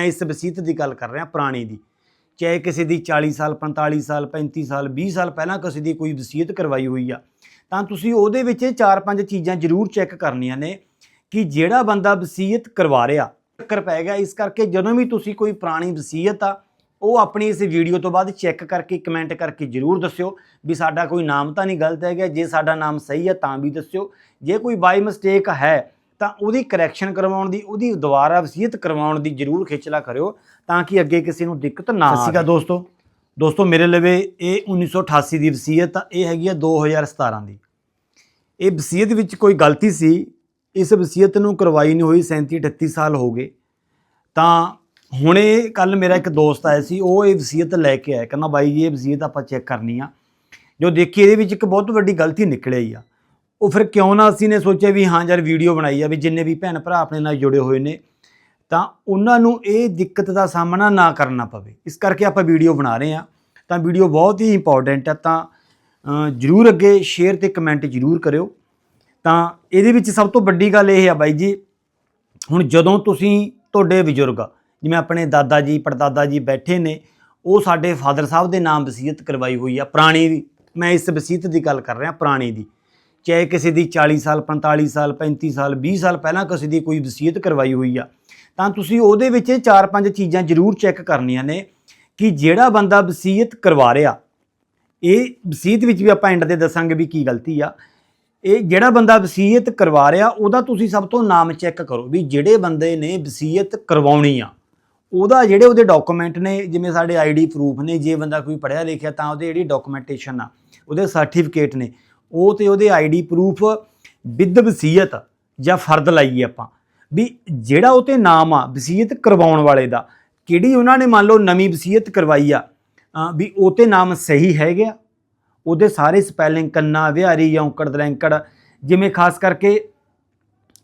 ਮੈਂ ਇਸ ਵਸੀਅਤ ਦੀ ਗੱਲ ਕਰ ਰਿਹਾ, ਪੁਰਾਣੀ ਦੀ। ਚਾਹੇ ਕਿਸੇ ਦੀ 40 ਸਾਲ 45 ਸਾਲ 35 ਸਾਲ 20 ਸਾਲ ਪਹਿਲਾਂ ਕਿਸੇ ਦੀ ਕੋਈ ਵਸੀਅਤ ਕਰਵਾਈ ਹੋਈ ਆ, ਤਾਂ ਤੁਸੀਂ ਉਹਦੇ ਵਿੱਚ ਇਹ ਚਾਰ ਪੰਜ ਚੀਜ਼ਾਂ ਜ਼ਰੂਰ ਚੈੱਕ ਕਰਨੀਆਂ ਨੇ ਕਿ ਜਿਹੜਾ ਬੰਦਾ ਵਸੀਅਤ ਕਰਵਾ ਰਿਹਾ, ਚੱਕਰ ਪੈ ਗਿਆ। ਇਸ ਕਰਕੇ ਜਦੋਂ ਵੀ ਤੁਸੀਂ ਕੋਈ ਪੁਰਾਣੀ ਵਸੀਅਤ ਆ, ਉਹ ਆਪਣੀ ਇਸ ਵੀਡੀਓ ਤੋਂ ਬਾਅਦ ਚੈੱਕ ਕਰਕੇ, ਕਮੈਂਟ ਕਰਕੇ ਜ਼ਰੂਰ ਦੱਸਿਓ ਵੀ ਸਾਡਾ ਕੋਈ ਨਾਮ ਤਾਂ ਨਹੀਂ ਗਲਤ ਹੈਗਾ। ਜੇ ਸਾਡਾ ਨਾਮ ਸਹੀ ਹੈ ਤਾਂ ਵੀ ਦੱਸਿਓ। ਜੇ ਕੋਈ ਬਾਈ ਮਿਸਟੇਕ ਹੈ ਤਾਂ ਉਹਦੀ ਕਰੈਕਸ਼ਨ ਕਰਵਾਉਣ ਦੀ ਉਹਦੀ ਦੁਬਾਰਾ ਵਸੀਅਤ ਕਰਵਾਉਣ ਦੀ ਜ਼ਰੂਰ ਖੇਚਲਾ ਕਰਿਓ ਤਾਂ ਕਿ ਅੱਗੇ ਕਿਸੇ ਨੂੰ ਦਿੱਕਤ ਨਾ ਆਵੇ। ਸਤਿ ਦੋਸਤੋ। ਦੋਸਤੋ ਮੇਰੇ ਲਵੇ ਇਹ 1988 ਦੀ ਵਸੀਅਤ ਆ ਇਹ ਹੈਗੀ ਆ 2017 ਦੀ। ਇਹ ਵਸੀਅਤ ਵਿੱਚ ਕੋਈ ਗਲਤੀ ਸੀ ਇਸ ਵਸੀਅਤ ਨੂੰ ਕਰਵਾਈ ਨਹੀਂ ਹੋਈ 37 38 ਸਾਲ ਹੋ ਗਏ। ਤਾਂ ਹੁਣੇ ਕੱਲ ਮੇਰਾ ਇੱਕ ਦੋਸਤ ਆਇਆ ਸੀ ਉਹ ਇਹ ਵਸੀਅਤ ਲੈ ਕੇ ਆਇਆ। ਕਹਿੰਦਾ ਬਾਈ ਜੀ ਇਹ ਵਸੀਅਤ ਆਪਾਂ ਚੈੱਕ ਕਰਨੀ ਆ। ਜੋ ਦੇਖੀ ਇਹਦੇ ਵਿੱਚ ਇੱਕ ਬਹੁਤ ਵੱਡੀ ਗਲਤੀ ਨਿਕਲ ਆਈ ਆ। ਉਹ ਫਿਰ ਕਿਉਂ ਨਾ ਅਸੀਂ ਨੇ ਸੋਚਿਆ ਵੀ ਹਾਂ ਯਾਰ ਵੀਡੀਓ ਬਣਾਈ ਆ ਵੀ ਜਿੰਨੇ ਵੀ ਭੈਣ ਭਰਾ ਆਪਣੇ ਨਾਲ ਜੁੜੇ ਹੋਏ ਨੇ, ਤਾਂ ਉਹਨਾਂ ਨੂੰ ਇਹ ਦਿੱਕਤ ਦਾ ਸਾਹਮਣਾ ਨਾ ਕਰਨਾ ਪਵੇ। ਇਸ ਕਰਕੇ ਆਪਾਂ ਵੀਡੀਓ ਬਣਾ ਰਹੇ ਆ ਤਾਂ ਵੀਡੀਓ ਬਹੁਤ ਹੀ ਇੰਪੋਰਟੈਂਟ ਆ ਤਾਂ ਜ਼ਰੂਰ ਅੱਗੇ ਸ਼ੇਅਰ ਤੇ ਕਮੈਂਟ ਜ਼ਰੂਰ ਕਰਿਓ। ਤਾਂ ਇਹਦੇ ਵਿੱਚ ਸਭ ਤੋਂ ਵੱਡੀ ਗੱਲ ਇਹ ਆ ਬਾਈ ਜੀ, ਹੁਣ ਜਦੋਂ ਤੁਸੀਂ ਤੁਹਾਡੇ ਬਜ਼ੁਰਗ, ਜਿਵੇਂ ਆਪਣੇ ਦਾਦਾ ਜੀ, ਪੜਦਾਦਾ ਜੀ ਬੈਠੇ ਨੇ, ਉਹ ਸਾਡੇ ਫਾਦਰ ਸਾਹਿਬ ਦੇ ਨਾਮ ਵਸੀਅਤ ਕਰਵਾਈ ਹੋਈ ਆ, ਪੁਰਾਣੀ ਦੀ ਮੈਂ ਇਸ ਵਸੀਅਤ ਦੀ ਗੱਲ ਕਰ ਰਿਹਾ, ਪੁਰਾਣੀ ਦੀ। ਚਾਹੇ ਕਿਸੇ ਦੀ 40 ਸਾਲ 45 ਸਾਲ 35 ਸਾਲ 20 ਸਾਲ ਪਹਿਲਾਂ ਕਿਸੇ ਦੀ ਕੋਈ ਵਸੀਅਤ ਕਰਵਾਈ ਹੋਈ ਆ, ਤਾਂ ਤੁਸੀਂ ਉਹਦੇ ਵਿੱਚ ਇਹ ਚਾਰ ਪੰਜ ਚੀਜ਼ਾਂ ਜ਼ਰੂਰ ਚੈੱਕ ਕਰਨੀਆਂ ਨੇ ਕਿ ਜਿਹੜਾ ਬੰਦਾ ਵਸੀਅਤ ਕਰਵਾ ਰਿਹਾ, ਇਹ ਵਸੀਅਤ ਵਿੱਚ ਵੀ ਆਪਾਂ ਐਂਡ ਤੇ ਦੱਸਾਂਗੇ ਵੀ ਕੀ ਗਲਤੀ ਆ, ਇਹ ਜਿਹੜਾ ਬੰਦਾ ਵਸੀਅਤ ਕਰਵਾ ਰਿਹਾ, ਉਹਦਾ ਤੁਸੀਂ ਸਭ ਤੋਂ ਨਾਮ ਚੈੱਕ ਕਰੋ ਵੀ ਜਿਹੜੇ ਬੰਦੇ ਨੇ ਵਸੀਅਤ ਕਰਵਾਉਣੀ ਆ, ਉਹਦਾ ਜਿਹੜੇ ਉਹਦੇ ਡਾਕੂਮੈਂਟ ਨੇ, ਜਿਵੇਂ ਸਾਡੇ ਆਈਡੀ ਪ੍ਰੂਫ ਨੇ, ਜੇ ਬੰਦਾ ਕੋਈ ਪੜ੍ਹਿਆ ਲਿਖਿਆ ਤਾਂ ਉਹਦੇ ਜਿਹੜੀ ਡਾਕੂਮੈਂਟੇਸ਼ਨ ਆ, ਉਹਦੇ ਸਰਟੀਫਿਕੇਟ ਨੇ ਉਹ ਤੇ ਉਹਦੇ ਆਈਡੀ ਪ੍ਰੂਫ ਵਿਦ ਵਸੀਅਤ ਜਾਂ ਫਰਦ ਲਾਈਏ ਆਪਾਂ, ਵੀ ਜਿਹੜਾ ਉਹ ਤੇ ਨਾਮ ਆ ਵਸੀਅਤ ਕਰਵਾਉਣ ਵਾਲੇ ਦਾ, ਕਿਹੜੀ ਉਹਨਾਂ ਨੇ ਮੰਨ ਲਓ ਨਵੀਂ ਵਸੀਅਤ ਕਰਵਾਈ ਆ ਵੀ ਉਹ ਤੇ ਨਾਮ ਸਹੀ ਹੈਗਾ ਉਹਦੇ ਸਾਰੇ ਸਪੈਲਿੰਗ ਕੰਨਾ, ਵਿਹਾਰੀ ਜਾਂ ਔਂਕੜ, ਦਲੈਂਕੜ, ਜਿਵੇਂ ਖਾਸ ਕਰਕੇ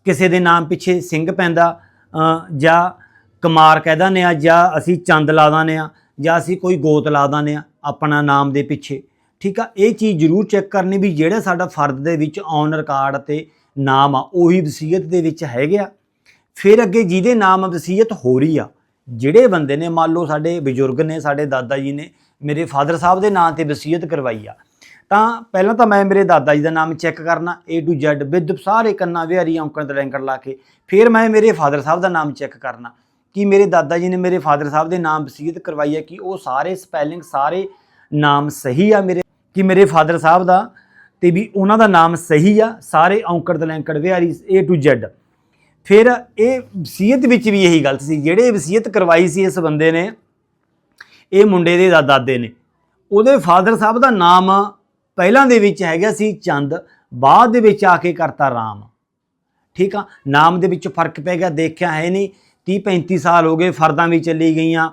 ਕਿਸੇ ਦੇ ਨਾਮ ਪਿੱਛੇ ਸਿੰਘ ਪੈਂਦਾ ਜਾਂ ਕੁਮਾਰ ਕਹਿ ਦਿੰਦੇ ਆ, ਜਾਂ ਅਸੀਂ ਚੰਦ ਲਾ ਦਿੰਦੇ ਆ, ਜਾਂ ਅਸੀਂ ਕੋਈ ਗੋਤ ਲਾ ਦਿੰਦੇ ਆ ਆਪਣਾ ਨਾਮ ਦੇ ਪਿੱਛੇ। ਠੀਕ ਆ, ਇਹ ਚੀਜ਼ ਜ਼ਰੂਰ ਚੈੱਕ ਕਰਨੀ ਵੀ ਜਿਹੜਾ ਸਾਡਾ ਫਰਦ ਦੇ ਵਿੱਚ ਔਨ ਰਿਕਾਰਡ ਤੇ ਨਾਮ ਆ, ਉਹੀ ਵਸੀਅਤ ਦੇ ਵਿੱਚ ਹੈਗੇ ਆ। ਫਿਰ ਅੱਗੇ ਜਿਹਦੇ ਨਾਮ ਵਸੀਅਤ ਹੋ ਰਹੀ ਆ, ਜਿਹੜੇ ਬੰਦੇ ਨੇ, ਮੰਨ ਲਓ ਸਾਡੇ ਬਜ਼ੁਰਗ ਨੇ, ਸਾਡੇ ਦਾਦਾ ਜੀ ਨੇ, ਮੇਰੇ ਫਾਦਰ ਸਾਹਿਬ ਦੇ ਨਾਂ ਤੇ ਵਸੀਅਤ ਕਰਵਾਈ ਆ, ਤਾਂ ਪਹਿਲਾਂ ਤਾਂ ਮੈਂ ਮੇਰੇ ਦਾਦਾ ਜੀ ਦਾ ਨਾਮ ਚੈੱਕ ਕਰਨਾ, A to Z, ਵਿਦ ਸਾਰੇ ਕੰਨਾ ਵਿਹਾਰੀ ਔਂਕੜ ਤੇ ਰੈਂਕੜ ਲਾ ਕੇ, ਫਿਰ ਮੈਂ ਮੇਰੇ ਫਾਦਰ ਸਾਹਿਬ ਦਾ ਨਾਮ ਚੈੱਕ ਕਰਨਾ, ਕਿ ਮੇਰੇ ਦਾਦਾ ਜੀ ਨੇ ਮੇਰੇ ਫਾਦਰ ਸਾਹਿਬ ਦੇ ਨਾਮ ਵਸੀਅਤ ਕਰਵਾਈ ਹੈ ਕਿ ਉਹ ਸਾਰੇ ਸਪੈਲਿੰਗ ਸਾਰੇ ਨਾਮ ਸਹੀ ਆ ਮੇਰੇ ਕਿ ਮੇਰੇ ਫਾਦਰ ਸਾਹਿਬ ਦਾ ਤੇ ਵੀ ਉਹਨਾਂ ਦਾ ਨਾਮ ਸਹੀ ਆ, ਸਾਰੇ ਔਂਕੜ ਦਲੈਂਕੜ ਵਿਹਾਰੀ, A to Z ਫਿਰ ਇਹ ਵਸੀਅਤ ਵਿੱਚ ਵੀ ਇਹੀ ਗਲਤ ਸੀ, ਜਿਹੜੇ ਵਸੀਅਤ ਕਰਵਾਈ ਸੀ ਇਸ ਬੰਦੇ ਨੇ, ਇਹ ਮੁੰਡੇ ਦੇ ਦਾ- ਦਾਦੇ ਨੇ। ਉਹਦੇ ਫਾਦਰ ਸਾਹਿਬ ਦਾ ਨਾਮ ਪਹਿਲਾਂ ਦੇ ਵਿੱਚ ਹੈਗਾ ਸੀ ਚੰਦ, ਬਾਅਦ ਦੇ ਵਿੱਚ ਆ ਕੇ ਕਰਤਾ ਰਾਮ। ਠੀਕ ਆ, ਨਾਮ ਦੇ ਵਿੱਚ ਫ਼ਰਕ ਪੈ ਗਿਆ, ਦੇਖਿਆ ਹੈ ਨਹੀਂ 30 35 ਸਾਲ ਹੋ ਗਏ, ਫਰਦਾਂ ਵੀ ਚੱਲੀ ਗਈਆਂ,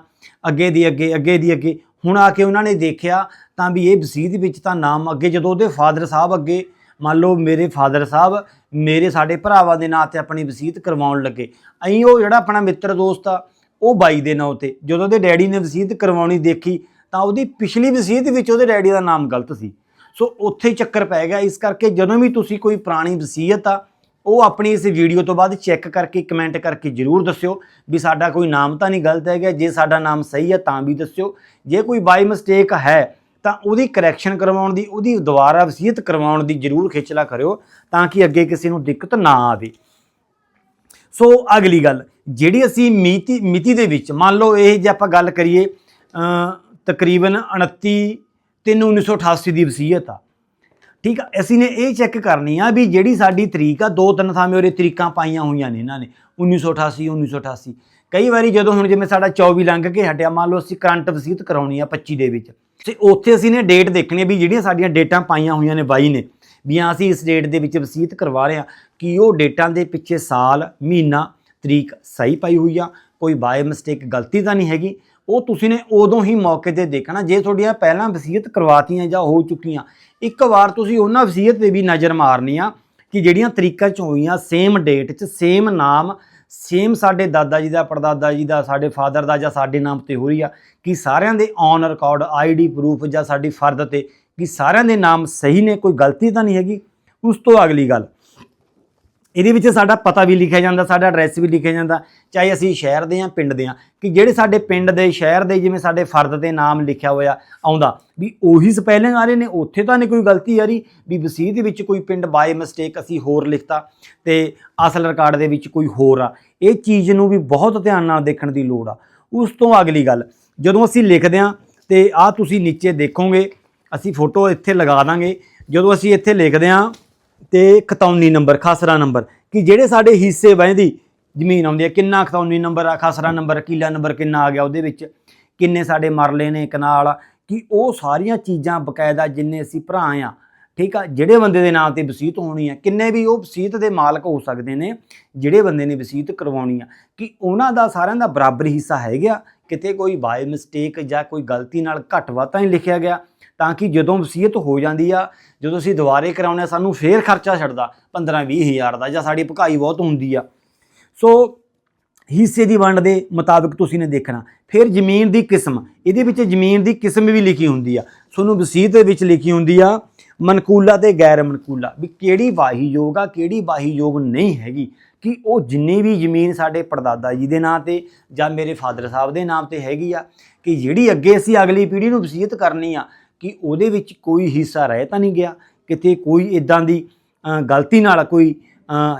ਅੱਗੇ ਦੀ ਅੱਗੇ ਅੱਗੇ ਦੀ ਅੱਗੇ। ਹੁਣ ਆ ਕੇ ਉਹਨਾਂ ਨੇ ਦੇਖਿਆ ਤਾਂ ਵੀ ਇਹ ਵਸੀਅਤ ਵਿੱਚ ਤਾਂ ਨਾਮ ਅੱਗੇ ਜਦੋਂ ਉਹਦੇ ਫਾਦਰ ਸਾਹਿਬ ਅੱਗੇ, ਮੰਨ ਲਓ ਮੇਰੇ ਫਾਦਰ ਸਾਹਿਬ, ਮੇਰੇ ਸਾਡੇ ਭਰਾਵਾਂ ਦੇ ਨਾਂ ਤੇ ਆਪਣੀ ਵਸੀਅਤ ਕਰਵਾਉਣ ਲੱਗੇ। ਅਈ ਉਹ ਜਿਹੜਾ ਆਪਣਾ ਮਿੱਤਰ ਦੋਸਤ ਆ, ਉਹ ਬਾਈ ਦੇ ਨਾਂ ਤੇ, ਜਦੋਂ ਉਹਦੇ ਡੈਡੀ ਨੇ ਵਸੀਅਤ ਕਰਵਾਉਣੀ ਦੇਖੀ ਤਾਂ ਉਹਦੀ ਪਿਛਲੀ ਵਸੀਅਤ ਵਿੱਚ ਉਹਦੇ ਡੈਡੀ ਦਾ ਨਾਮ ਗਲਤ ਸੀ। ਸੋ ਉੱਥੇ ਹੀ ਚੱਕਰ ਪੈ ਗਿਆ। ਇਸ ਕਰਕੇ ਜਦੋਂ ਵੀ ਤੁਸੀਂ ਕੋਈ ਪੁਰਾਣੀ ਵਸੀਅਤ ਆ ਉਹ ਆਪਣੀ ਇਸ ਵੀਡੀਓ ਤੋਂ ਬਾਅਦ ਚੈੱਕ ਕਰਕੇ ਕਮੈਂਟ ਕਰਕੇ ਜਰੂਰ ਦੱਸਿਓ ਵੀ ਸਾਡਾ ਕੋਈ ਨਾਮ ਤਾਂ ਨਹੀਂ ਗਲਤ ਹੈਗਾ। ਜੇ ਸਾਡਾ ਨਾਮ ਸਹੀ ਹੈ ਤਾਂ ਵੀ ਦੱਸਿਓ। ਜੇ ਕੋਈ ਬਾਈ ਮਿਸਟੇਕ ਹੈ ਤਾਂ ਉਹਦੀ ਕਰੈਕਸ਼ਨ ਕਰਵਾਉਣ ਦੀ ਉਹਦੀ ਦੁਬਾਰਾ ਵਸੀਅਤ ਕਰਵਾਉਣ ਦੀ ਜਰੂਰ ਖੇਚਲਾ ਕਰਿਓ ਤਾਂ ਕਿ ਅੱਗੇ ਕਿਸੇ ਨੂੰ ਦਿੱਕਤ ਨਾ ਆਵੇ। ਸੋ ਅਗਲੀ ਗੱਲ ਜਿਹੜੀ ਅਸੀਂ ਮਿਤੀ ਮਿਤੀ ਦੇ ਵਿੱਚ ਮੰਨ ਲਓ ਇਹ ਜੇ ਆਪਾਂ ਗੱਲ ਕਰੀਏ ਅ, ਤਕਰੀਬਨ 29 3 1988 ਦੀ ਵਸੀਅਤ ਆ ਠੀਕ ਆ, ਅਸੀਂ ਨੇ ਇਹ ਚੈੱਕ ਕਰਨੀ ਆ ਵੀ ਜਿਹੜੀ ਸਾਡੀ ਤਰੀਕ ਆ, ਦੋ ਤਿੰਨ ਥਾਵੇਂ ਉਹਦੇ ਤਰੀਕਾਂ ਪਾਈਆਂ ਹੋਈਆਂ ਨੇ ਇਹਨਾਂ ਨੇ 1988 1988 ਕਈ ਵਾਰੀ ਜਦੋਂ ਹੁਣ ਜਿਵੇਂ ਸਾਡਾ 24 ਲੰਘ ਕੇ ਹਟਿਆ, ਮੰਨ ਲਓ ਅਸੀਂ ਕਰੰਟ ਵਸੀਤ ਕਰਾਉਣੀ ਆ 25 ਦੇ ਵਿੱਚ, ਤੇ ਉੱਥੇ ਅਸੀਂ ਨੇ ਡੇਟ ਦੇਖਣੀ ਵੀ ਜਿਹੜੀਆਂ ਸਾਡੀਆਂ ਡੇਟਾਂ ਪਾਈਆਂ ਹੋਈਆਂ ਨੇ ਬਾਈ ਨੇ, ਵੀ ਹਾਂ ਅਸੀਂ ਇਸ ਡੇਟ ਦੇ ਵਿੱਚ ਵਸੀਤ ਕਰਵਾ ਰਹੇ ਆ ਕਿ ਉਹ ਡੇਟਾਂ ਦੇ ਪਿੱਛੇ ਸਾਲ, ਮਹੀਨਾ, ਤਰੀਕ ਸਹੀ ਪਾਈ ਹੋਈ ਆ, ਕੋਈ ਬਾਏ ਮਿਸਟੇਕ ਗਲਤੀ ਤਾਂ ਨਹੀਂ ਹੈਗੀ। ਉਹ ਤੁਸੀਂ ਨੇ ਉਦੋਂ ਹੀ ਮੌਕੇ ਤੇ ਦੇਖਣਾ, ਜੇ ਤੁਹਾਡੀਆਂ ਪਹਿਲਾਂ ਵਸੀਅਤ ਕਰਵਾਤੀਆਂ ਜਾਂ ਹੋ ਚੁੱਕੀਆਂ, ਇੱਕ ਵਾਰ ਤੁਸੀਂ ਉਹਨਾਂ ਵਸੀਅਤ ਤੇ ਵੀ ਨਜ਼ਰ ਮਾਰਨੀ ਆ ਕਿ ਜਿਹੜੀਆਂ ਤਰੀਕਾਂ ਚ ਹੋਈਆਂ ਸੇਮ ਡੇਟ ਚ ਸੇਮ ਨਾਮ ਸੇਮ ਸਾਡੇ ਦਾਦਾ ਜੀ ਦਾ, ਪੜਦਾਦਾ ਜੀ ਦਾ, ਸਾਡੇ ਫਾਦਰ ਦਾ ਜਾਂ ਸਾਡੇ ਨਾਮ ਤੇ ਹੋ ਰਹੀ ਆ, ਕਿ ਸਾਰਿਆਂ ਦੇ ਔਨ ਰਿਕਾਰਡ ਆਈਡੀ ਪ੍ਰੂਫ ਜਾਂ ਸਾਡੀ ਫਰਦ ਤੇ, ਕਿ ਸਾਰਿਆਂ ਦੇ ਨਾਮ ਸਹੀ ਨੇ, ਕੋਈ ਗਲਤੀ ਤਾਂ ਨਹੀਂ ਹੈਗੀ? ਉਸ ਤੋਂ ਅਗਲੀ ਗੱਲ ਇਹਦੇ ਵਿੱਚ ਸਾਡਾ ਪਤਾ ਵੀ ਲਿਖਿਆ ਜਾਂਦਾ, ਸਾਡਾ ਐਡਰੈਸ ਵੀ ਲਿਖਿਆ ਜਾਂਦਾ। ਚਾਹੇ ਅਸੀਂ ਸ਼ਹਿਰ ਦੇ ਆ ਪਿੰਡ ਦੇ ਆ ਕਿ ਜਿਹੜੇ ਸਾਡੇ ਪਿੰਡ ਦੇ, ਸ਼ਹਿਰ ਦੇ ਜਿਵੇਂ ਸਾਡੇ ਫਰਦ ਦੇ ਨਾਮ ਲਿਖਿਆ ਹੋਇਆ ਆਉਂਦਾ, ਵੀ ਉਹੀ ਸਪੈਲਿੰਗ ਆ ਰਹੇ ਨੇ, ਉੱਥੇ ਤਾਂ ਨਹੀਂ ਕੋਈ ਗਲਤੀ ਆ ਰਹੀ, ਵੀ ਵਸੀਅਤ ਦੇ ਵਿੱਚ ਕੋਈ ਪਿੰਡ ਬਾਈ ਮਿਸਟੇਕ ਅਸੀਂ ਹੋਰ ਲਿਖਤਾ ਤੇ ਅਸਲ ਰਿਕਾਰਡ ਦੇ ਵਿੱਚ ਕੋਈ ਹੋਰ ਆ। ਇਹ ਚੀਜ਼ ਨੂੰ ਵੀ ਬਹੁਤ ਧਿਆਨ ਨਾਲ ਦੇਖਣ ਦੀ ਲੋੜ ਆ। ਉਸ ਤੋਂ ਅਗਲੀ ਗੱਲ, ਜਦੋਂ ਅਸੀਂ ਲਿਖਦੇ ਆ ਤੇ ਆ ਤੁਸੀਂ ਨੀਚੇ ਦੇਖੋਗੇ, ਅਸੀਂ ਫੋਟੋ ਇੱਥੇ ਲਗਾ ਦਾਂਗੇ। ਜਦੋਂ ਅਸੀਂ ਇੱਥੇ ਲਿਖਦੇ ਆ ਤੇ ਖਤੌਨੀ ਨੰਬਰ, ਖਾਸਰਾ ਨੰਬਰ, ਕਿ ਜਿਹੜੇ ਸਾਡੇ ਹਿੱਸੇ ਵਹਿੰਦੀ ਜ਼ਮੀਨ ਆਉਂਦੀ ਹੈ, ਕਿੰਨਾ ਖਤੌਨੀ ਨੰਬਰ ਆ, ਖਾਸਰਾ ਨੰਬਰ, ਕਿਲਾ ਨੰਬਰ ਕਿੰਨਾ ਆ ਗਿਆ ਉਹਦੇ ਵਿੱਚ, ਕਿੰਨੇ ਸਾਡੇ ਮਰਲੇ ਨੇ, ਕਨਾਲ ਕਿ ਉਹ ਸਾਰੀਆਂ ਚੀਜ਼ਾਂ ਬਕਾਇਦਾ ਜਿੰਨੇ ਅਸੀਂ ਭਰਾ ਆ, ਠੀਕ ਆ, ਜਿਹੜੇ ਬੰਦੇ ਦੇ ਨਾਮ ਤੇ ਵਸੀਤ ਹੋਣੀ ਆ, ਕਿੰਨੇ ਵੀ ਉਹ ਵਸੀਤ ਦੇ ਮਾਲਕ ਹੋ ਸਕਦੇ ਨੇ, ਜਿਹੜੇ ਬੰਦੇ ਨੇ ਵਸੀਤ ਕਰਵਾਉਣੀ ਆ, ਕਿ ਉਹਨਾਂ ਦਾ ਸਾਰਿਆਂ ਦਾ ਬਰਾਬਰ ਹਿੱਸਾ ਹੈਗਾ, ਕਿਤੇ ਕੋਈ ਬਾਈ ਮਿਸਟੇਕ ਜਾਂ ਕੋਈ ਗਲਤੀ ਨਾਲ ਘੱਟ ਵੱਧ ਤਾਂ ਨਹੀਂ ਲਿਖਿਆ ਗਿਆ ਤਾਂ ਕਿ ਜਦੋਂ ਵਸੀਅਤ ਹੋ ਜਾਂਦੀ ਆ, ਜਦੋਂ ਅਸੀਂ ਦੁਬਾਰੇ ਕਰਾਉਂਦੇ ਆ, ਸਾਨੂੰ ਫੇਰ ਖਰਚਾ ਛੱਡਦਾ 15 20 ਹਜ਼ਾਰ ਦਾ ਜਾਂ ਸਾਡੀ ਭਕਾਈ ਬਹੁਤ ਹੁੰਦੀ ਆ। ਸੋ ਹਿੱਸੇ ਦੀ ਵੰਡ ਦੇ ਮੁਤਾਬਕ ਤੁਸੀਂ ਨੇ ਦੇਖਣਾ। ਫਿਰ ਜ਼ਮੀਨ ਦੀ ਕਿਸਮ, ਇਹਦੇ ਵਿੱਚ ਜ਼ਮੀਨ ਦੀ ਕਿਸਮ ਵੀ ਲਿਖੀ ਹੁੰਦੀ ਆ। ਤੁਹਾਨੂੰ ਵਸੀਅਤ ਦੇ ਵਿੱਚ ਲਿਖੀ ਹੁੰਦੀ ਆ, ਮਨਕੂਲਾ ਤੇ ਗੈਰ ਮਨਕੂਲਾ ਵੀ ਕਿਹੜੀ ਵਾਹੀਯੋਗ ਆ, ਕਿਹੜੀ ਵਾਹੀ ਯੋਗ ਨਹੀਂ ਹੈਗੀ। ਕਿ ਉਹ ਜਿੰਨੀ ਵੀ ਜ਼ਮੀਨ ਸਾਡੇ ਪੜਦਾਦਾ ਜੀ ਦੇ ਨਾਂ ਤੇ ਜਾਂ ਮੇਰੇ ਫਾਦਰ ਸਾਹਿਬ ਦੇ ਨਾਮ ਤੇ ਹੈਗੀ ਆ, ਕਿ ਜਿਹੜੀ ਅੱਗੇ ਅਸੀਂ ਅਗਲੀ ਪੀੜ੍ਹੀ ਨੂੰ ਵਸੀਅਤ ਕਰਨੀ ਆ ਕਿ ਉਹਦੇ ਵਿੱਚ ਕੋਈ ਹਿੱਸਾ ਰਹਿ ਤਾਂ ਨਹੀਂ ਗਿਆ, ਕਿਤੇ ਕੋਈ ਇਦਾਂ ਦੀ ਗਲਤੀ ਨਾਲ ਕੋਈ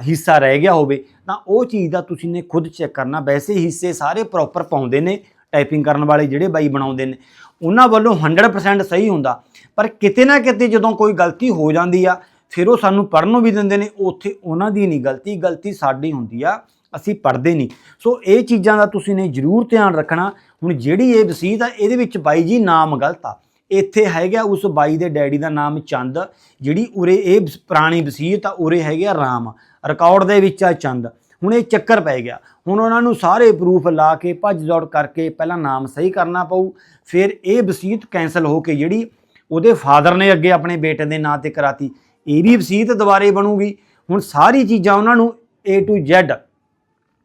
ਹਿੱਸਾ ਰਹਿ ਗਿਆ ਹੋਵੇ, ਤਾਂ ਉਹ ਚੀਜ਼ ਦਾ ਤੁਸੀਂ ਨੇ ਖੁਦ ਚੈੱਕ ਕਰਨਾ। ਵੈਸੇ ਹਿੱਸੇ ਸਾਰੇ ਪ੍ਰੋਪਰ ਪਾਉਂਦੇ ਨੇ ਟਾਈਪਿੰਗ ਕਰਨ ਵਾਲੇ ਜਿਹੜੇ ਬਾਈ ਬਣਾਉਂਦੇ ਨੇ। ਉਹਨਾਂ ਵੱਲੋਂ 100% ਸਹੀ ਹੁੰਦਾ। ਪਰ ਕਿਤੇ ਨਾ ਕਿਤੇ ਜਦੋਂ ਕੋਈ ਗਲਤੀ ਹੋ ਜਾਂਦੀ ਆ, ਫਿਰ ਉਹ ਸਾਨੂੰ ਪੜ੍ਹਨ ਨੂੰ ਵੀ ਦਿੰਦੇ ਨੇ, ਉੱਥੇ ਉਹਨਾਂ ਦੀ ਨਹੀਂ ਗਲਤੀ ਗਲਤੀ ਸਾਡੀ ਹੁੰਦੀ ਆ, ਅਸੀਂ ਪੜ੍ਹਦੇ ਨਹੀਂ। ਸੋ ਇਹ ਚੀਜ਼ਾਂ ਦਾ ਤੁਸੀਂ ਨੇ ਜ਼ਰੂਰ ਧਿਆਨ ਰੱਖਣਾ। ਹੁਣ ਜਿਹੜੀ ਇਹ ਵਸੀਤ ਆ, ਇਹਦੇ ਵਿੱਚ ਬਾਈ ਜੀ ਨਾਮ ਗਲਤ ਆ। ਇੱਥੇ ਹੈਗਾ ਉਸ ਬਾਈ ਦੇ ਡੈਡੀ ਦਾ ਨਾਮ ਚੰਦ, ਜਿਹੜੀ ਉਰੇ ਇਹ ਪੁਰਾਣੀ ਵਸੀਅਤ ਆ ਉਰੇ ਹੈਗੇ ਆ ਰਾਮ ਰਿਕਾਰਡ ਦੇ ਵਿੱਚ ਆ ਚੰਦ। ਹੁਣ ਇਹ ਚੱਕਰ ਪੈ ਗਿਆ। ਹੁਣ ਉਹਨਾਂ ਨੂੰ ਸਾਰੇ ਪ੍ਰੂਫ ਲਾ ਕੇ, ਭੱਜ ਦੌੜ ਕਰਕੇ ਪਹਿਲਾਂ ਨਾਮ ਸਹੀ ਕਰਨਾ ਪਊ, ਫਿਰ ਇਹ ਵਸੀਅਤ ਕੈਨਸਲ ਹੋ ਕੇ ਜਿਹੜੀ ਉਹਦੇ ਫਾਦਰ ਨੇ ਅੱਗੇ ਆਪਣੇ ਬੇਟੇ ਦੇ ਨਾਂ ਤੇ ਕਰਾਤੀ, ਇਹ ਵੀ ਵਸੀਅਤ ਦੁਬਾਰੇ ਬਣੂਗੀ। ਹੁਣ ਸਾਰੀ ਚੀਜ਼ਾਂ ਉਹਨਾਂ ਨੂੰ A to Z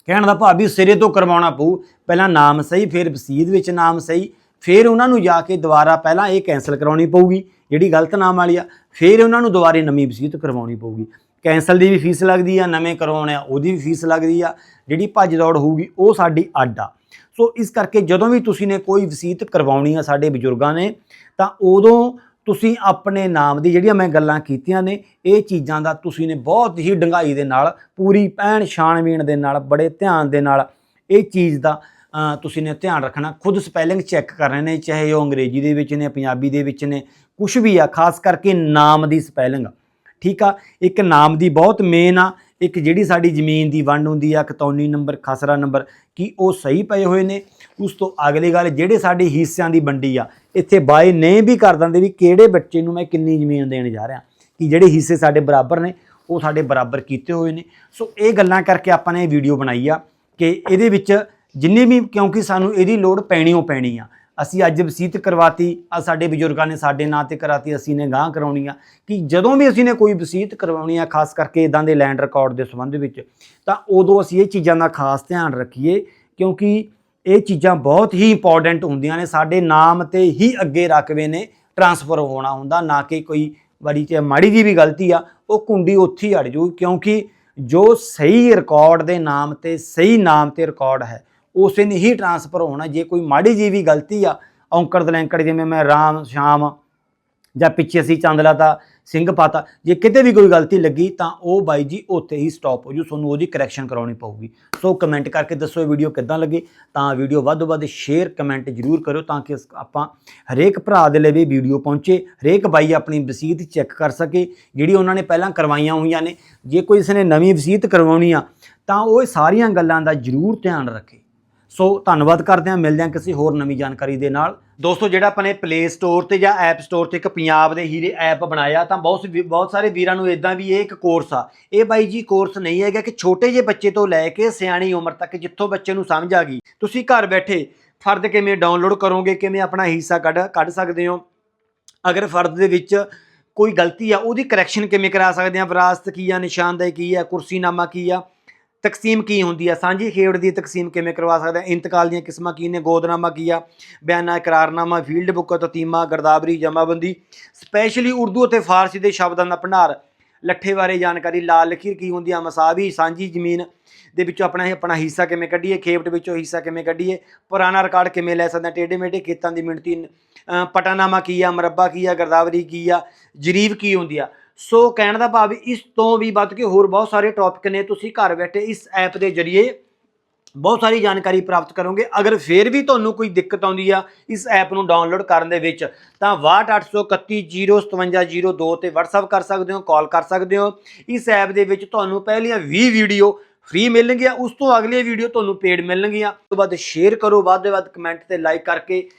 ਕਹਿਣ ਦਾ ਭਾਵ ਵੀ ਸਿਰੇ ਤੋਂ ਕਰਵਾਉਣਾ ਪਊ। ਪਹਿਲਾਂ ਨਾਮ ਸਹੀ, ਫਿਰ ਵਸੀਅਤ ਵਿੱਚ ਨਾਮ ਸਹੀ ਫਿਰ ਉਹਨਾਂ ਨੂੰ ਜਾ ਕੇ ਦੁਬਾਰਾ ਪਹਿਲਾਂ ਇਹ ਕੈਨਸਲ ਕਰਾਉਣੀ ਪਊਗੀ, ਜਿਹੜੀ ਗਲਤ ਨਾਮ ਵਾਲੀ ਆ, ਫਿਰ ਉਹਨਾਂ ਨੂੰ ਦੁਬਾਰੇ ਨਵੀਂ ਵਸੀਅਤ ਕਰਵਾਉਣੀ ਪਊਗੀ। ਕੈਨਸਲ ਦੀ ਵੀ ਫੀਸ ਲੱਗਦੀ ਆ, ਨਵੇਂ ਕਰਵਾਉਣੇ ਆ, ਉਹਦੀ ਵੀ ਫੀਸ ਲੱਗਦੀ ਆ, ਜਿਹੜੀ ਭੱਜ ਦੌੜ ਹੋਊਗੀ, ਉਹ ਸਾਡੀ ਅੱਡ ਆ। ਸੋ ਇਸ ਕਰਕੇ ਜਦੋਂ ਵੀ ਤੁਸੀਂ ਨੇ ਕੋਈ ਵਸੀਅਤ ਕਰਵਾਉਣੀ ਆ ਸਾਡੇ ਬਜ਼ੁਰਗਾਂ ਨੇ, ਤਾਂ ਉਦੋਂ ਤੁਸੀਂ ਆਪਣੇ ਨਾਮ ਦੀ ਜਿਹੜੀਆਂ ਮੈਂ ਗੱਲਾਂ ਕੀਤੀਆਂ ਨੇ, ਇਹ ਚੀਜ਼ਾਂ ਦਾ ਤੁਸੀਂ ਨੇ ਬਹੁਤ ਹੀ ਡੰਗਾਈ ਦੇ ਨਾਲ, ਪੂਰੀ ਪੈਣ ਛਾਣਬੀਣ ਦੇ ਨਾਲ, ਬੜੇ ਧਿਆਨ ਦੇ ਨਾਲ, ਇਹ ਚੀਜ਼ ਦਾ ਤੁਸੀਂ ਨੇ ਧਿਆਨ ਰੱਖਣਾ, ਖੁਦ ਸਪੈਲਿੰਗ ਚੈੱਕ ਕਰ ਰਹੇ ਨੇ, ਚਾਹੇ ਉਹ ਅੰਗਰੇਜ਼ੀ ਦੇ ਵਿੱਚ ਨੇ, ਪੰਜਾਬੀ ਦੇ ਵਿੱਚ ਨੇ ਕੁਝ ਵੀ ਆ, ਖਾਸ ਕਰਕੇ ਨਾਮ ਦੀ ਸਪੈਲਿੰਗ ਠੀਕ ਆ? ਇੱਕ ਨਾਮ ਦੀ ਬਹੁਤ ਮੇਨ ਆ, ਇੱਕ ਜਿਹੜੀ ਸਾਡੀ ਜ਼ਮੀਨ ਦੀ ਵੰਡ ਹੁੰਦੀ ਆ, ਕਤੌਨੀ ਨੰਬਰ, ਖਸਰਾ ਨੰਬਰ, ਕੀ ਉਹ ਸਹੀ ਪਏ ਹੋਏ ਨੇ? ਉਸ ਤੋਂ ਅਗਲੀ ਗੱਲ, ਜਿਹੜੇ ਸਾਡੇ ਹਿੱਸਿਆਂ ਦੀ ਵੰਡੀ ਆ, ਇੱਥੇ ਬਾਏ ਨੇ ਵੀ ਕਰ ਦਿੰਦੇ ਵੀ ਕਿਹੜੇ ਬੱਚੇ ਨੂੰ ਮੈਂ ਕਿੰਨੀ ਜ਼ਮੀਨ ਦੇਣ ਜਾ ਰਿਹਾ। ਕਿ ਜਿਹੜੇ ਹਿੱਸੇ ਸਾਡੇ ਬਰਾਬਰ ਨੇ, ਉਹ ਸਾਡੇ ਬਰਾਬਰ ਕੀਤੇ ਹੋਏ ਨੇ। ਸੋ ਇਹ ਗੱਲਾਂ ਕਰਕੇ ਆਪਾਂ ਨੇ ਇਹ ਵੀਡੀਓ ਬਣਾਈ ਆ, ਕਿ ਇਹਦੇ ਵਿੱਚ ਜਿੰਨੇ ਵੀ ਕਿਉਂਕਿ ਸਾਨੂੰ ਇਹਦੀ ਲੋੜ ਪੈਣੀ ਓ ਪੈਣੀ ਆ। ਅਸੀਂ ਅੱਜ ਵਸੀਤ ਕਰਵਾਤੀ ਆ ਸਾਡੇ ਬਜ਼ੁਰਗਾਂ ਨੇ ਸਾਡੇ ਨਾਂ ਤੇ ਕਰਾਤੀ, ਅਸੀਂ ਨੇ ਗਾਂ ਕਰਾਉਣੀ ਆ। ਕਿ ਜਦੋਂ ਵੀ ਅਸੀਂ ਨੇ ਕੋਈ ਵਸੀਤ ਕਰਵਾਉਣੀ ਆ, ਖਾਸ ਕਰਕੇ ਇਦਾਂ ਦੇ ਲੈਂਡ ਰਿਕਾਰਡ ਦੇ ਸੰਬੰਧ ਵਿੱਚ, ਤਾਂ ਉਦੋਂ ਅਸੀਂ ਇਹ ਚੀਜ਼ਾਂ ਦਾ ਖਾਸ ਧਿਆਨ ਰੱਖੀਏ, ਕਿਉਂਕਿ ਇਹ ਚੀਜ਼ਾਂ ਬਹੁਤ ਹੀ ਇੰਪੋਰਟੈਂਟ ਹੁੰਦੀਆਂ ਨੇ, ਸਾਡੇ ਨਾਮ ਤੇ ਹੀ ਅੱਗੇ ਰਕਵੇ ਨੇ ਟਰਾਂਸਫਰ ਹੋਣਾ ਹੁੰਦਾ, ਨਾ ਕਿ ਕੋਈ ਬੜੀ ਚ ਮਾੜੀ ਜੀ ਵੀ ਗਲਤੀ ਆ, ਉਹ ਕੁੰਡੀ ਉੱਥੇ ਹੀ ਅੜ ਜੂ, ਕਿਉਂਕਿ ਜੋ ਸਹੀ ਰਿਕਾਰਡ ਦੇ ਨਾਮ ਤੇ, ਸਹੀ ਨਾਮ ਤੇ ਰਿਕਾਰਡ ਹੈ ਉਸੇ ਨੇ ਹੀ ਟਰਾਂਸਫਰ ਹੋਣਾ। ਜੇ ਕੋਈ ਮਾੜੀ ਜੀ ਵੀ ਗਲਤੀ ਆ, ਔਂਕੜ ਦਲੈਂਕੜ ਜਿਵੇਂ ਮੈਂ ਰਾਮ, ਸ਼ਾਮ ਜਾਂ ਪਿੱਛੇ ਅਸੀਂ ਚੰਦਲਾ ਤਾਂ ਸਿੰਘ ਪਾਤਾ, ਜੇ ਕਿਤੇ ਵੀ ਕੋਈ ਗਲਤੀ ਲੱਗੀ ਤਾਂ ਉਹ ਬਾਈ ਜੀ ਉੱਥੇ ਹੀ ਸਟਾਪ ਹੋ ਜੂ। ਤੁਹਾਨੂੰ ਉਹਦੀ ਕਰੈਕਸ਼ਨ ਕਰਾਉਣੀ ਪਊਗੀ। ਸੋ ਕਮੈਂਟ ਕਰਕੇ ਦੱਸੋ ਇਹ ਵੀਡੀਓ ਕਿੱਦਾਂ ਲੱਗੀ। ਤਾਂ ਵੀਡੀਓ ਵੱਧ ਤੋਂ ਵੱਧ ਸ਼ੇਅਰ ਕਮੈਂਟ ਜ਼ਰੂਰ ਕਰਿਓ ਤਾਂ ਕਿ ਆਪਾਂ ਹਰੇਕ ਭਰਾ ਦੇ ਲਈ ਵੀ ਵੀਡੀਓ ਪਹੁੰਚੇ। ਹਰੇਕ ਬਾਈ ਆਪਣੀ ਵਸੀਅਤ ਚੈੱਕ ਕਰ ਸਕੇ। ਜਿਹੜੀ ਉਹਨਾਂ ਨੇ ਪਹਿਲਾਂ ਕਰਵਾਈਆਂ ਹੋਈਆਂ ਨੇ। ਜੇ ਕੋਈ ਇਸ ਨੇ ਨਵੀਂ ਵਸੀਅਤ ਕਰਵਾਉਣੀ ਆ, ਤਾਂ ਉਹ ਸਾਰੀਆਂ ਗੱਲਾਂ ਦਾ ਜ਼ਰੂਰ ਧਿਆਨ ਰੱਖੇ। ਸੋ ਧੰਨਵਾਦ ਕਰਦੇ ਹਾਂ। ਮਿਲਦੇ ਹਾਂ ਕਿਸੇ ਹੋਰ ਨਵੀਂ ਜਾਣਕਾਰੀ ਦੇ ਨਾਲ। ਦੋਸਤੋ, ਜਿਹੜਾ ਆਪਾਂ ਨੇ ਪਲੇ ਸਟੋਰ ਤੇ ਜਾਂ ਐਪ ਸਟੋਰ ਤੇ ਇੱਕ ਪੰਜਾਬ ਦੇ ਹੀਰੇ ਐਪ ਬਣਾਇਆ, ਤਾਂ ਬਹੁਤ ਵੀ- ਬਹੁਤ ਸਾਰੇ ਵੀਰਾਂ ਨੂੰ ਇਦਾਂ ਵੀ ਇਹ ਇੱਕ ਕੋਰਸ ਆ। ਇਹ ਬਾਈ ਜੀ ਕੋਰਸ ਨਹੀਂ ਹੈਗਾ ਕਿ ਛੋਟੇ ਜਿਹੇ ਬੱਚੇ ਤੋਂ ਲੈ ਕੇ ਸਿਆਣੀ ਉਮਰ ਤੱਕ ਜਿੱਥੋਂ ਬੱਚੇ ਨੂੰ ਸਮਝ ਆ ਗਈ। ਤੁਸੀਂ ਘਰ ਬੈਠੇ ਫਰਦ ਕਿਵੇਂ ਡਾਊਨਲੋਡ ਕਰੋਗੇ, ਕਿਵੇਂ ਆਪਣਾ ਹਿੱਸਾ ਕੱਢ ਕੱਢ ਸਕਦੇ ਹੋ? ਅਗਰ ਫਰਦ ਦੇ ਵਿੱਚ ਕੋਈ ਗਲਤੀ ਆ, ਉਹਦੀ ਕਰੈਕਸ਼ਨ ਕਿਵੇਂ ਕਰਾ ਸਕਦੇ ਆ? ਵਿਰਾਸਤ ਕੀ ਆ, ਨਿਸ਼ਾਨਦੇਹੀ ਕੀ ਆ, ਕੁਰਸੀਨਾਮਾ ਕੀ ਆ? ਤਕਸੀਮ ਕੀ ਹੁੰਦੀ ਆ? ਸਾਂਝੀ ਖੇਡ ਦੀ ਤਕਸੀਮ ਕਿਵੇਂ ਕਰਵਾ ਸਕਦੇ? ਆ ਇੰਤਕਾਲ ਦੀਆਂ ਕਿਸਮਾਂ ਕੀ ਨੇ? ਗੋਦਨਾਮਾ ਕੀ ਆ? ਬਿਆਨਾ, ਇਕਰਾਰਨਾਮਾ, ਫੀਲਡ ਬੁੱਕ, ਤਤੀਮਾ, ਗਰਦਾਵਰੀ, ਜਮਾਬੰਦੀ, ਸਪੈਸ਼ਲੀ ਉਰਦੂ ਅਤੇ ਫਾਰਸੀ ਦੇ ਸ਼ਬਦਾਂ ਦਾ ਭੰਡਾਰ, ਲੱਠੇ ਬਾਰੇ ਜਾਣਕਾਰੀ, ਲਾਲ ਲਖੀਰ ਕੀ ਹੁੰਦੀ ਆ? ਮਸਾਵੀ, ਸਾਂਝੀ ਜ਼ਮੀਨ ਦੇ ਵਿੱਚੋਂ ਆਪਣਾ ਇਹ ਆਪਣਾ ਹਿੱਸਾ ਕਿਵੇਂ ਕੱਢੀਏ? ਖੇਪਟ ਵਿੱਚੋਂ ਹਿੱਸਾ ਕਿਵੇਂ ਕੱਢੀਏ? ਪੁਰਾਣਾ ਰਿਕਾਰਡ ਕਿਵੇਂ ਲੈ ਸਕਦੇ? ਹਾਂ ਟੇਢੇ ਮੇਢੇ ਖੇਤਾਂ ਦੀ ਮਿਣਤੀ, ਅਹ ਪਟਾਨਾਮਾ ਕੀ ਆ? ਮਰੱਬਾ ਕੀ ਆ? ਗਰਦਾਵਰੀ ਕੀ ਆ? ਜਰੀਬ ਕੀ ਹੁੰਦੀ ਆ? ਸੋ ਕਹਿਣ ਦਾ ਭਾਵ ਇਸ ਤੋਂ ਵੀ ਵੱਧ ਕੇ ਹੋਰ ਬਹੁਤ ਸਾਰੇ ਟੌਪਿਕ ਨੇ, ਤੁਸੀਂ ਘਰ ਬੈਠੇ ਇਸ ਐਪ ਦੇ ਜ਼ਰੀਏ ਬਹੁਤ ਸਾਰੀ ਜਾਣਕਾਰੀ ਪ੍ਰਾਪਤ ਕਰੋਗੇ। ਅਗਰ ਫੇਰ ਵੀ ਤੁਹਾਨੂੰ ਕੋਈ ਦਿੱਕਤ ਆਉਂਦੀ ਆ ਇਸ ਐਪ ਨੂੰ ਡਾਊਨਲੋਡ ਕਰਨ ਦੇ ਵਿੱਚ, ਤਾਂ 62831057002 ਤੇ WhatsApp ਕਰ ਸਕਦੇ ਹੋ ਕਾਲ ਕਰ ਸਕਦੇ ਹੋ। ਇਸ ਐਪ ਦੇ ਵਿੱਚ ਤੁਹਾਨੂੰ ਪਹਿਲੀਆਂ 20 ਵੀਡੀਓ ਫ੍ਰੀ ਮਿਲਣਗੀਆਂ, ਉਸ ਤੋਂ ਅਗਲੀ ਵੀਡੀਓ ਤੁਹਾਨੂੰ ਪੇਡ ਮਿਲਣਗੀਆਂ। ਉਸ ਤੋਂ ਬਾਅਦ ਸ਼ੇਅਰ ਕਰੋ, ਵੱਧ ਤੋਂ ਵੱਧ ਕਮੈਂਟ ਤੇ ਲਾਈਕ ਕਰਕੇ